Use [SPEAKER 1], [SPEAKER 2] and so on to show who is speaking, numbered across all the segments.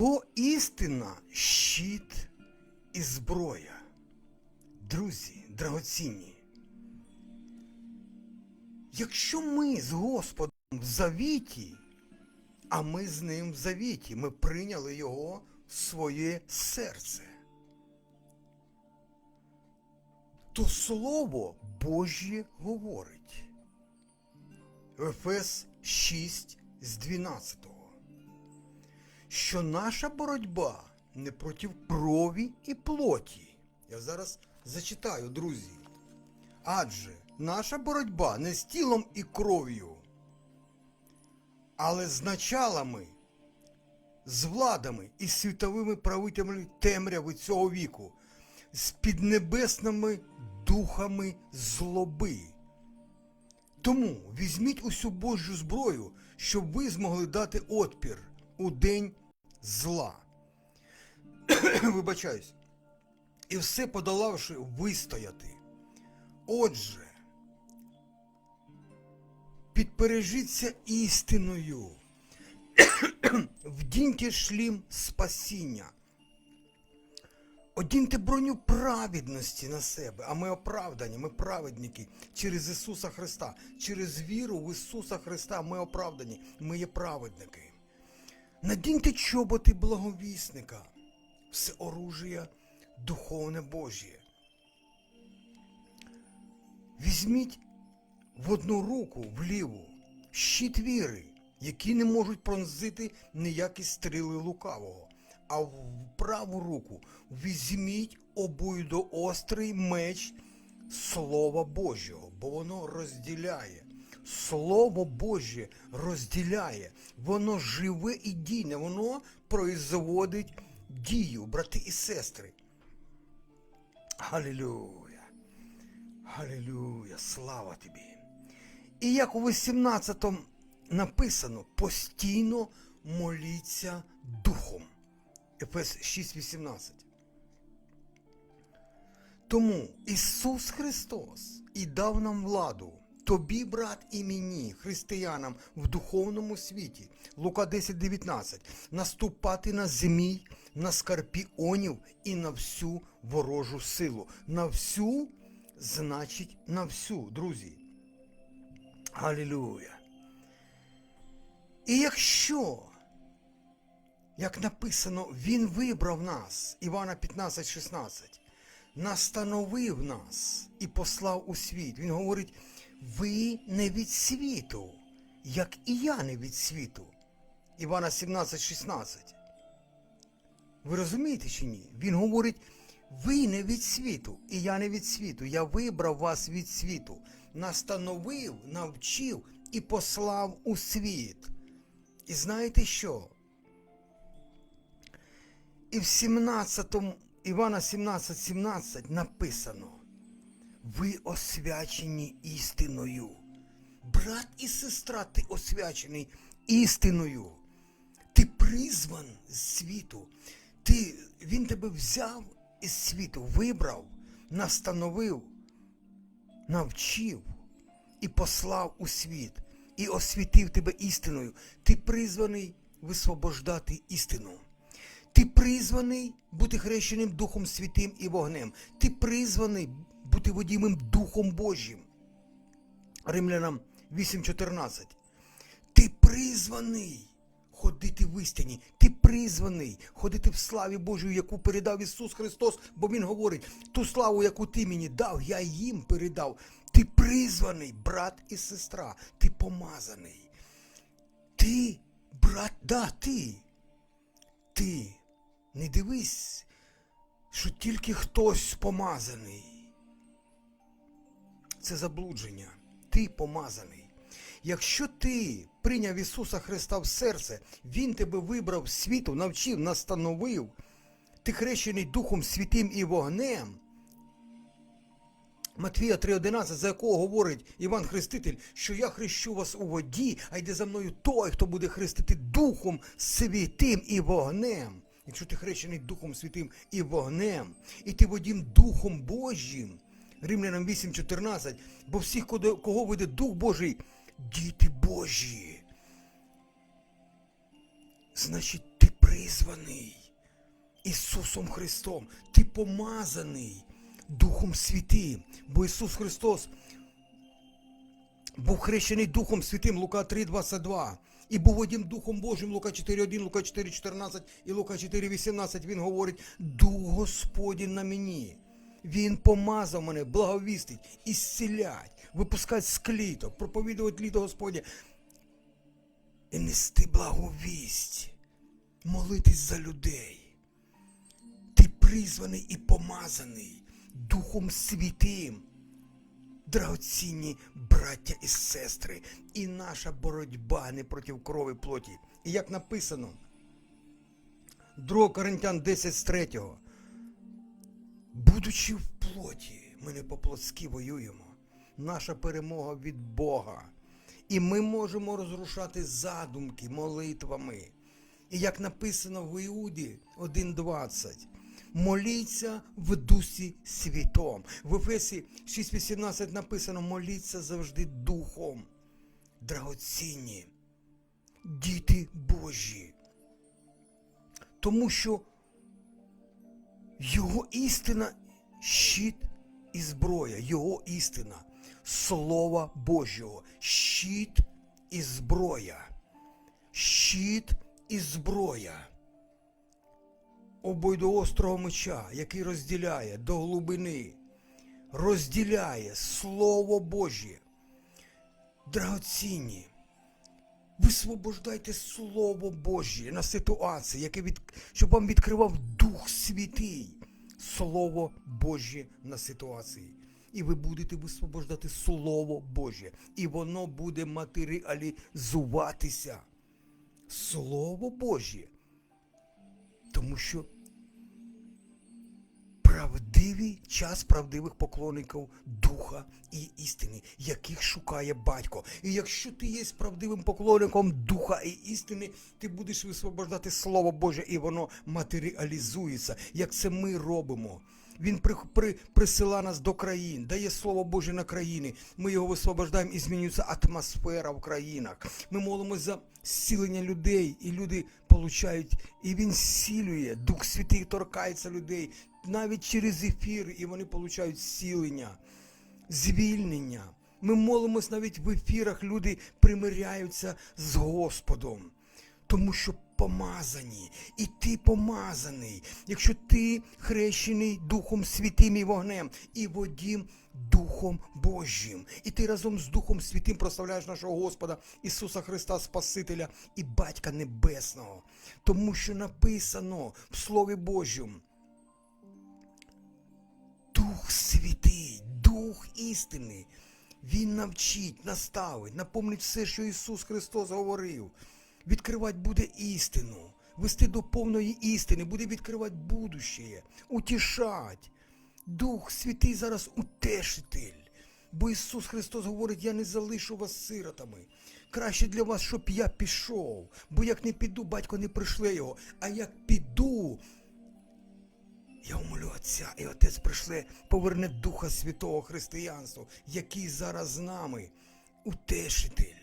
[SPEAKER 1] Бо істина щит і зброя. Друзі, драгоцінні. Якщо ми з Господом в завіті, а ми з ним в завіті, ми прийняли його в своє серце, то Слово Божє говорить. Ефес 6 з 12 що наша боротьба не проти крові і плоті. Я зараз зачитаю, друзі. Адже наша боротьба не з тілом і кров'ю, але з началами, з владами і світовими правителями темряви цього віку, з піднебесними духами злоби. Тому візьміть усю Божу зброю, щоб ви змогли дати отпір у день зла. Вибачаюсь. І все подолавши вистояти. Отже, підпережіться істиною. Вдіньте шлім спасіння. Одіньте броню праведності на себе, а ми оправдані, ми праведники через Ісуса Христа. Через віру в Ісуса Христа ми оправдані, ми є праведники. Надіньте чоботи благовісника, все оружие духовне Божє. Візьміть в одну руку в ліву щит віри, які не можуть пронзити ніякі стріли лукавого, а в праву руку візьміть обоюдоострий меч Слова Божого, бо воно розділяє. Слово Боже розділяє, воно живе і дійне, воно производить дію, брати і сестри. Галилюя! Галилюя! Слава тобі! І як у 18-му написано, постійно моліться Духом. Ефес 6.18. Тому Ісус Христос і дав нам владу, тобі, брат, і мені, християнам в духовному світі, Лука 10.19, наступати на змій, на скорпіонів і на всю ворожу силу. На всю, значить, на всю, друзі. Алілуя. І якщо, як написано, Він вибрав нас, Івана 15,16, настановив нас і послав у світ. Він говорить, ви не від світу, як і я не від світу. Івана 17,16. Ви розумієте чи ні? Він говорить, ви не від світу, і я не від світу. Я вибрав вас від світу, настановив, навчив і послав у світ. І знаєте що? І в 17 Івана 17,17 17 написано, ви освячені істиною. Брат і сестра, ти освячений істиною. Ти призван з світу. Ти, Він тебе взяв із світу, вибрав, настановив, навчив і послав у світ, і освітив тебе істиною. Ти призваний висвобождати істину. Ти призваний бути хрещеним Духом Святим і вогнем. Ти призваний бути водімим Духом Божим. Римлянам 8.14. Ти призваний ходити в істині. Ти призваний ходити в славі Божій, яку передав Ісус Христос, бо Він говорить, ту славу, яку ти мені дав, я їм передав. Ти призваний, брат і сестра, ти помазаний. Ти, брат, да, ти. Ти не дивись, що тільки хтось помазаний. Це заблудження. Ти помазаний. Якщо ти прийняв Ісуса Христа в серце, Він тебе вибрав світу, навчив, настановив, ти хрещений Духом Святим і вогнем. Матвія 3,11, за якого говорить Іван Хреститель, що я хрещу вас у воді, а йде за мною той, хто буде хрестити Духом Святим і вогнем. Якщо ти хрещений Духом Святим і вогнем, і ти водім Духом Божим, Римлянам 8,14, бо всіх, кого веде Дух Божий, діти Божі. Значить, ти призваний. Ісусом Христом. Ти помазаний Духом Святим. Бо Ісус Христос був хрещений Духом Святим Лука 3, 22. І був одним Духом Божим Лука 4.1, Лука 4.14 і Лука 4.18. Він говорить: Дух Господень на мені. Він помазав мене, благовістить, ісцілять, випускать з кліток, проповідувати літо Господнє і нести благовість, молитись за людей. Ти призваний і помазаний Духом Святим драгоцінні браття і сестри, і наша боротьба не проти крові плоті. І як написано, 2 Коринтян 10 з 3. Будучи в плоті, ми не по-плотськи воюємо. Наша перемога від Бога. І ми можемо розрушати задумки молитвами. І як написано в Іуді 1.20, моліться в дусі світом. В Ефесі 6.18 написано, моліться завжди духом. Драгоцінні, діти Божі. Тому що його істина щит і зброя, його істина, Слова Божого, щит і зброя, щит і зброя. Обойдоострого меча, який розділяє до глибини, розділяє Слово Божє. Драгоцінні, висвобождайте Слово Божє на ситуації, яке від... щоб вам відкривав Дух Святий. Слово Божє на ситуації. І ви будете висвобождати Слово Боже. І воно буде матеріалізуватися. Слово Боже. Тому що правдивий час правдивих поклонників Духа і істини, яких шукає батько. І якщо ти є правдивим поклонником Духа і істини, ти будеш висвобождати Слово Боже, і воно матеріалізується, як це ми робимо. Він при, при, присила нас до країн, дає Слово Боже на країни. Ми його висвобождаємо і змінюється атмосфера в країнах. Ми молимося за зцілення людей, і люди получають, і він зцілює. Дух Святий торкається людей навіть через ефір, і вони получають зцілення, звільнення. Ми молимось навіть в ефірах, люди примиряються з Господом. Тому що помазані, і ти помазаний, якщо ти хрещений Духом Святим і вогнем, і водім Духом Божим. І ти разом з Духом Святим прославляєш нашого Господа Ісуса Христа Спасителя і Батька Небесного. Тому що написано в Слові Божому. Дух Святий, Дух істини. Він навчить, наставить, напомнить все, що Ісус Христос говорив. Відкривати буде істину, вести до повної істини, буде відкривати будущее, утішать. Дух Святий зараз утешитель. Бо Ісус Христос говорить, я не залишу вас сиротами. Краще для вас, щоб я пішов. Бо як не піду, батько не пришле його. А як піду, я умолю Отця, і Отець прийшле, поверне Духа Святого Християнства, який зараз з нами, утешитель.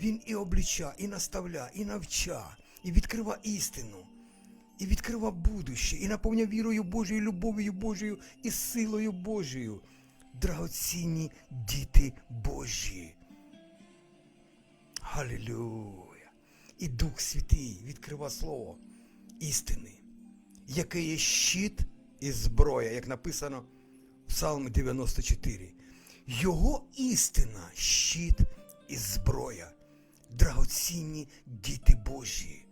[SPEAKER 1] Він і обліча, і наставля, і навча, і відкрива істину, і відкрива будуще, і наповня вірою Божою, любов'ю Божою і силою Божою. Драгоцінні діти Божі. Халилюя! І Дух Святий відкрива слово істини, яке є щит і зброя, як написано в Псалмі 94. Його істина, щит і зброя, драгоцінні діти Божі.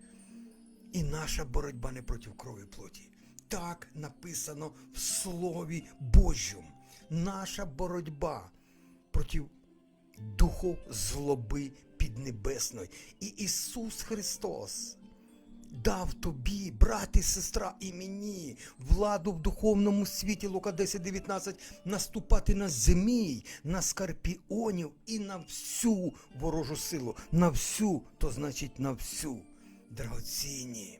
[SPEAKER 1] І наша боротьба не проти крові плоті. Так написано в Слові Божому. Наша боротьба проти духу злоби піднебесної. І Ісус Христос дав тобі, брат і сестра, і мені владу в духовному світі Лука 10.19 наступати на змій, на скорпіонів і на всю ворожу силу. На всю, то значить на всю. Драгоцінні.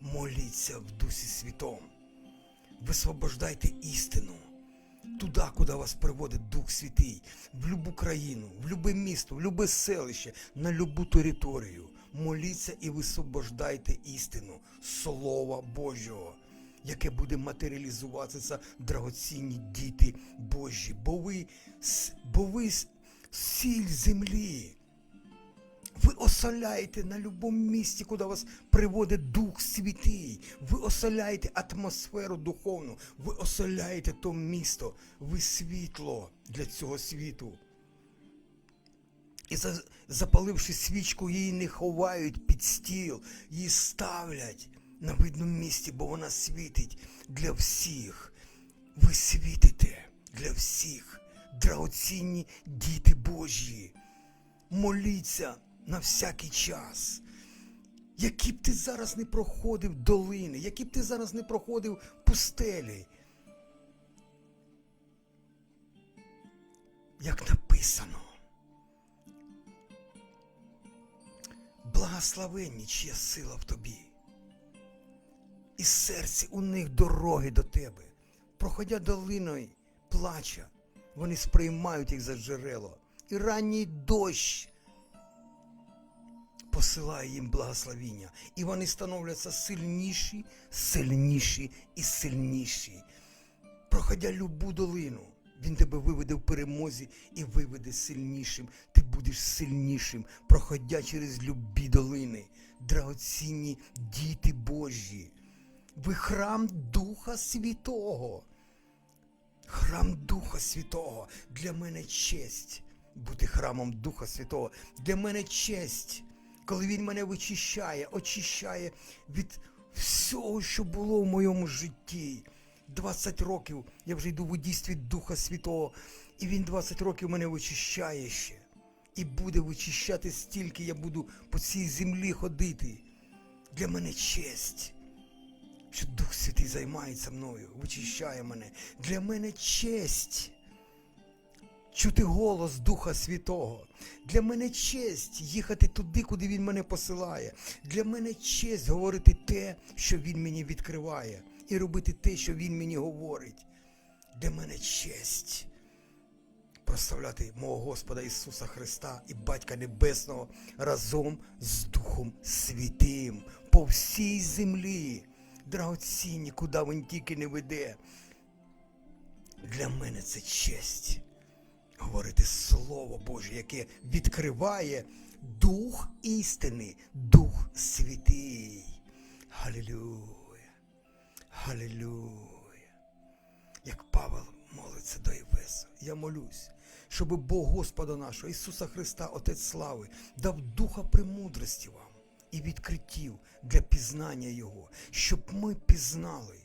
[SPEAKER 1] Моліться в Дусі Святом. Висвобождайте істину. туди, куди вас приводить Дух Святий, в любу країну, в любе місто, в любе селище, на любу територію. Моліться і висвобождайте істину Слова Божого, яке буде матеріалізуватися драгоцінні діти Божі. Бо ви, бо ви сіль землі. Ви осоляєте на будь-якому місці, куди вас приводить Дух Святий. Ви осоляєте атмосферу духовну, ви осоляєте то місто, ви світло для цього світу. І за- запаливши свічку, її не ховають під стіл, її ставлять на видному місці, бо вона світить для всіх. Ви світите для всіх, драгоцінні діти Божі. Моліться на всякий час. Які б ти зараз не проходив долини, які б ти зараз не проходив пустелі. Як написано. Благословенні, чия сила в тобі. І серці у них дороги до тебе. Проходя долиною плача, вони сприймають їх за джерело. І ранній дощ посилає їм благословіння. І вони становляться сильніші, сильніші і сильніші. Проходя любу долину, він тебе виведе в перемозі і виведе сильнішим. Ти будеш сильнішим, проходя через любі долини, драгоцінні діти Божі. Ви храм Духа Святого. Храм Духа Святого. Для мене честь бути храмом Духа Святого. Для мене честь, коли Він мене вичищає, очищає від всього, що було в моєму житті. 20 років я вже йду в дійстві Духа Святого, і Він 20 років мене вичищає ще. І буде вичищати стільки я буду по цій землі ходити. Для мене честь що Дух Святий займається мною, вичищає мене. Для мене честь чути голос Духа Святого. Для мене честь їхати туди, куди Він мене посилає. Для мене честь говорити те, що Він мені відкриває, і робити те, що Він мені говорить. Для мене честь прославляти мого Господа Ісуса Христа і Батька Небесного разом з Духом Святим по всій землі, драгоцінні, куди він тільки не веде. Для мене це честь говорити Слово Боже, яке відкриває Дух істини, Дух Святий. Галілюя. Галілюя як Павел молиться до Євесу. Я молюсь, щоб Бог Господа нашого, Ісуса Христа, Отець слави, дав духа премудрості вам і відкриттів для пізнання Його, щоб ми пізнали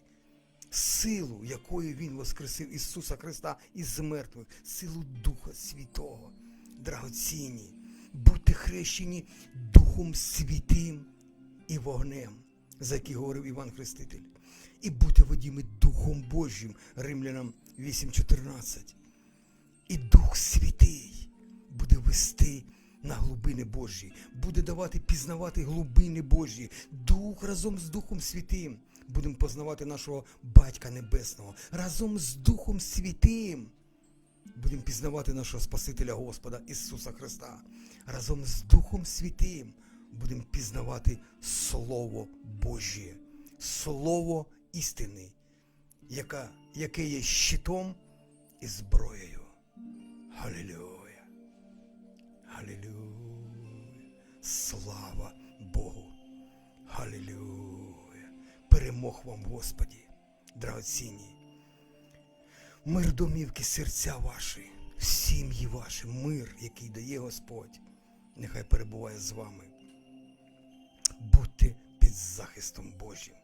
[SPEAKER 1] силу, якою Він воскресив Ісуса Христа із мертвих, силу Духа Святого, драгоцінні, бути хрещені Духом Святим і вогнем, за який говорив Іван Хреститель, і бути водіми Духом Божим, Римлянам 8.14. І Дух Святий буде вести на глибини Божі, буде давати пізнавати глибини Божі. Дух разом з Духом Святим будемо познавати нашого Батька Небесного. Разом з Духом Святим будемо пізнавати нашого Спасителя Господа Ісуса Христа. Разом з Духом Святим будемо пізнавати Слово Божє, Слово істини, яка, яке є щитом і зброєю. Халілюя. Халілюя. Слава Богу. Халілюя. Перемог вам, Господі, драгоцінні. Мир домівки серця ваші, сім'ї ваші, мир, який дає Господь, нехай перебуває з вами. Будьте під захистом Божим.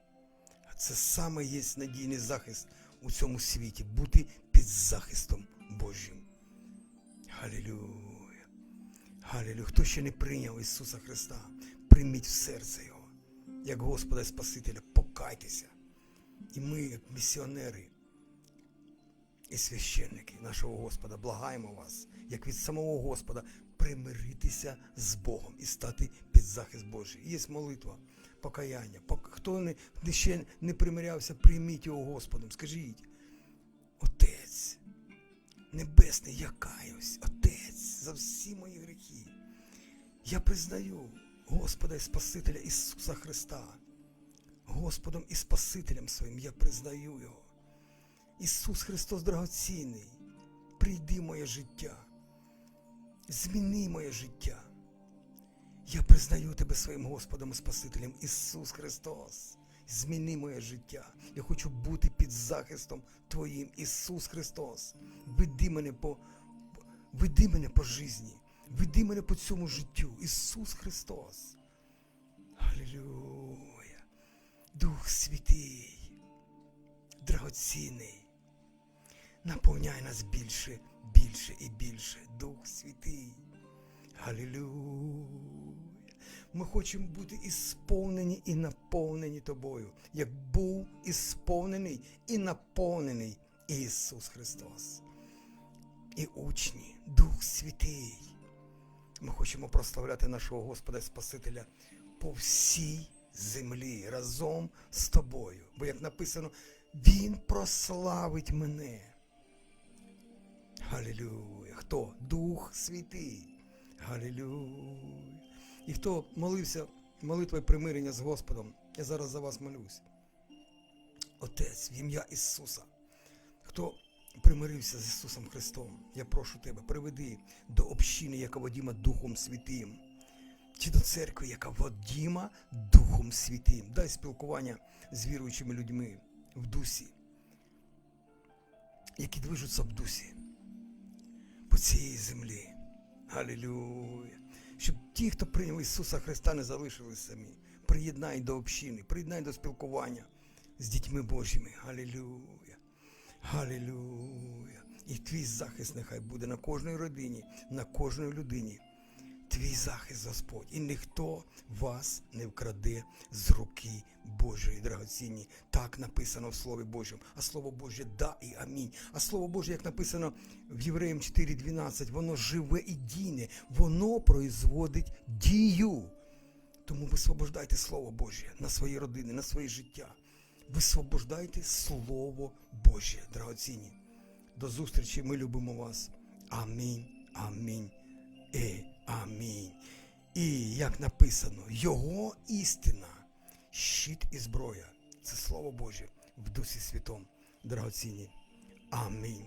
[SPEAKER 1] Це саме є надійний захист у цьому світі. Бути під захистом Божим. Халілюя. Халілюя. Хто ще не прийняв Ісуса Христа, прийміть в серце Його, як Господа і Спасителя, покайтеся. І ми, як місіонери і священники нашого Господа, благаємо вас, як від самого Господа, примиритися з Богом і стати під захист Божий. Є молитва, покаяння. Хто не, ще не примирявся, прийміть його Господом. Скажіть, Отець, Небесний, я каюсь, Отець, за всі мої гріхи. Я признаю Господа і Спасителя Ісуса Христа. Господом і Спасителем своїм я признаю Його. Ісус Христос драгоцінний, прийди моє життя, зміни моє життя. Я признаю тебе своїм Господом і Спасителем Ісус Христос. Зміни моє життя. Я хочу бути під захистом Твоїм, Ісус Христос. Веди мене по, веди мене по житті, веди мене по цьому життю. Ісус Христос. Алілюя. Дух Святий, драгоцінний. Наповняй нас більше, більше і більше. Дух Святий. Алілюя. Ми хочемо бути ісповнені і наповнені тобою, як був ісповнений і наповнений Ісус Христос. І учні, Дух Святий. Ми хочемо прославляти нашого Господа і Спасителя по всій землі разом з тобою. Бо як написано, Він прославить мене. Галілюя. Хто? Дух Святий. Галілюя. І хто молився молитвою примирення з Господом, я зараз за вас молюсь. Отець, в ім'я Ісуса. Хто примирився з Ісусом Христом, я прошу тебе, приведи до общини, яка водіма Духом Святим, чи до церкви, яка водіма Духом Святим. Дай спілкування з віруючими людьми в дусі, які движуться в дусі по цій землі. Алілюя. Щоб ті, хто прийняв Ісуса Христа, не залишились самі. Приєднай до общини, приєднай до спілкування з дітьми Божими. Галілюя! Галілюя. І твій захист нехай буде на кожній родині, на кожній людині. Твій захист, Господь, і ніхто вас не вкраде з руки Божої драгоцінні. Так написано в Слові Божому. А Слово Боже да і амінь. А Слово Боже, як написано в Євреям 4.12, воно живе і дійне, воно производить дію. Тому висвобождайте Слово Боже на свої родини, на своє життя. Висвобождайте Слово Боже, драгоцінні. До зустрічі, ми любимо вас. Амінь. Амінь. І амінь. І як написано, Його істина, щит і зброя. Це Слово Боже в Дусі Святом, драгоцінні. Амінь.